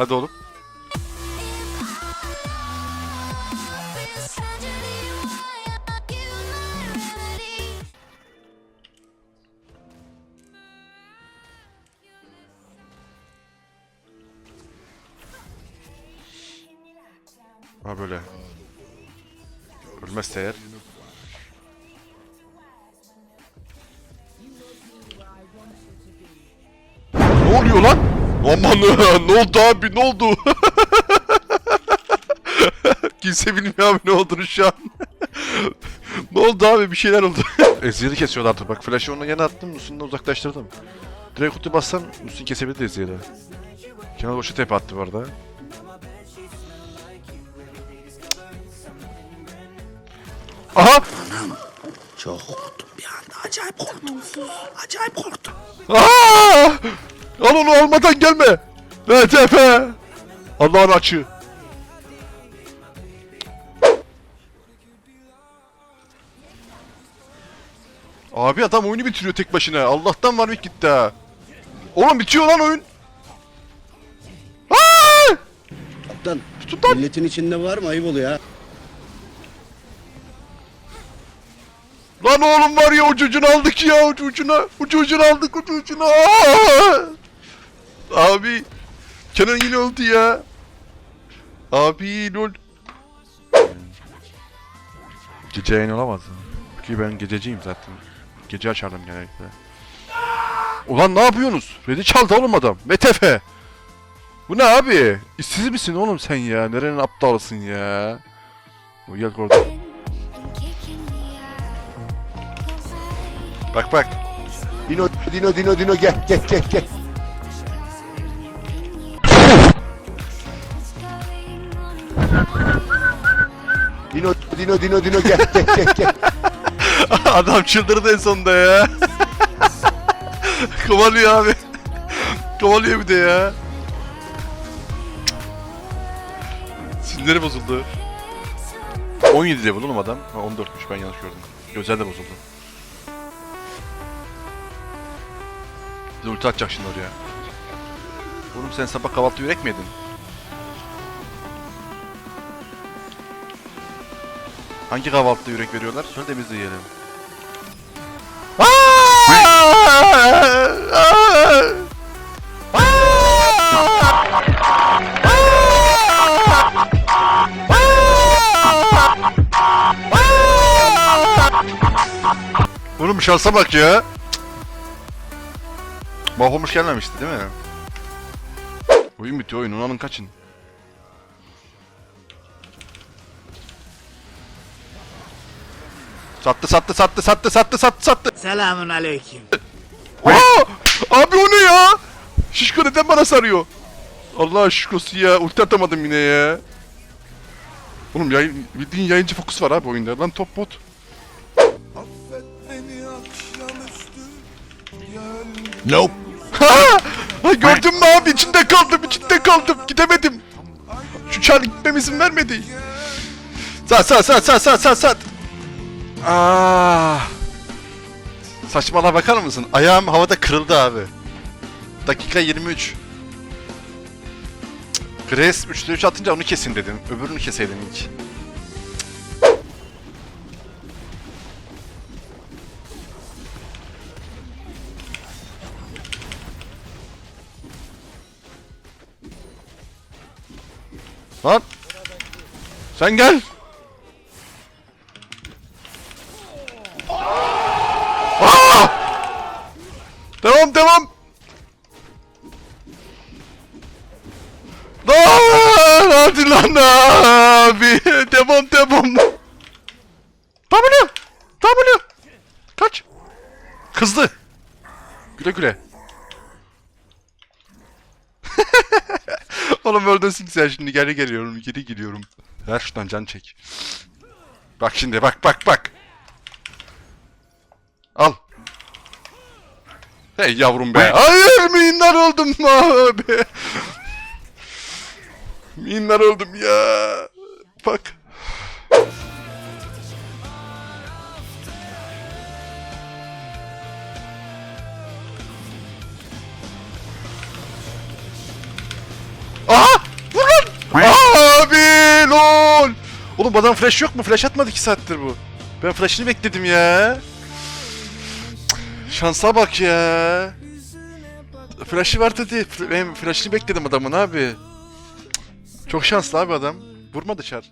Hadi oğlum. Ha böyle. Ölmezse eğer. Ne oluyor lan? Aman ne oldu abi ne oldu? Kimse bilmiyor abi ne olduğunu şu an. ne oldu abi bir şeyler oldu. Ezreal'i kesiyorlardı bak flash'ı onun yana attım Lucian'dan uzaklaştırdım. Direkt kutu bassam Lucian kesebilirdi Ezreal'i. Kemal boşa tepe attı bu arada. Aha! Çok korktum bir anda. Acayip korktum. Acayip korktum. Aa! Al onu almadan gelme. VTF. Allah'ın açı. Abi adam oyunu bitiriyor tek başına. Allah'tan var gitti ha. Oğlum bitiyor lan oyun. Aa! Kaptan lan. milletin içinde var mı? Ayıp oluyor ha. Lan oğlum var ya ucucunu aldık ya ucucuna. Ucucunu aldık ucucuna. Aa! Abi. Kenan yine oldu ya. Abi lol. Gece yayın olamaz? Ki ben gececiyim zaten. Gece açardım genellikle. Ulan ne yapıyorsunuz? Redi çaldı oğlum adam. Metefe. Bu ne abi? İşsiz misin oğlum sen ya? Nerenin aptalısın ya? Gel orada. Bak bak. Dino, Dino, Dino, Dino gel, gel, gel, gel. Dino, Dino, Dino, Dino gel, gel, gel, gel. Adam çıldırdı en sonunda ya. Kovalıyor abi. Kovalıyor bir de ya. Sinirleri bozuldu. 17 level oğlum adam. Ha 14'müş ben yanlış gördüm. Gözler de bozuldu. Bir de ulti atacak şimdi oraya. Oğlum sen sabah kahvaltı yürek mi yedin? Hangi kahvaltıda yürek veriyorlar? Söyle de biz de yiyelim. Oğlum şansa bak ya. Mahvolmuş gelmemişti değil mi? Oyun bitiyor oyun. Alın kaçın. Sattı sattı sattı sattı sattı sattı sattı. Selamun aleyküm. Aa! Abi o ne ya? Şişko neden bana sarıyor? Allah şişkosu ya. Ulti atamadım yine ya. Oğlum yayın, bildiğin yayıncı fokus var abi oyunda. Lan top bot. Nope. Ha! Gördün mü abi? İçinde kaldım, içinde kaldım. Gidemedim. Şu çar gitmeme izin vermedi. Sat sat sat sat sat sat sat. Aa. Saçmalığa bakar mısın? Ayağım havada kırıldı abi. Dakika 23. Cık, Grace 3'te 3 atınca onu kesin dedim. Öbürünü keseydim ilk. Lan. Sen gel. Hadi lan abi. Devam devam. W. W. Kaç. Kızdı. Güle güle. Oğlum öldün sen şimdi geri geliyorum geri geliyorum. Ver şuradan can çek. Bak şimdi bak bak bak. Al. Hey yavrum be. Hayır minnar oldum abi. Minnar oldum ya. Bak. Aha! Vurun! Abi lol! Oğlum adam flash yok mu? Flash atmadı ki saattir bu. Ben flash'ını bekledim ya. Şansa bak ya. Flash'ı var dedi. Ben flash'ını bekledim adamın abi. Çok şanslı abi adam. vurma Vurmadı çar.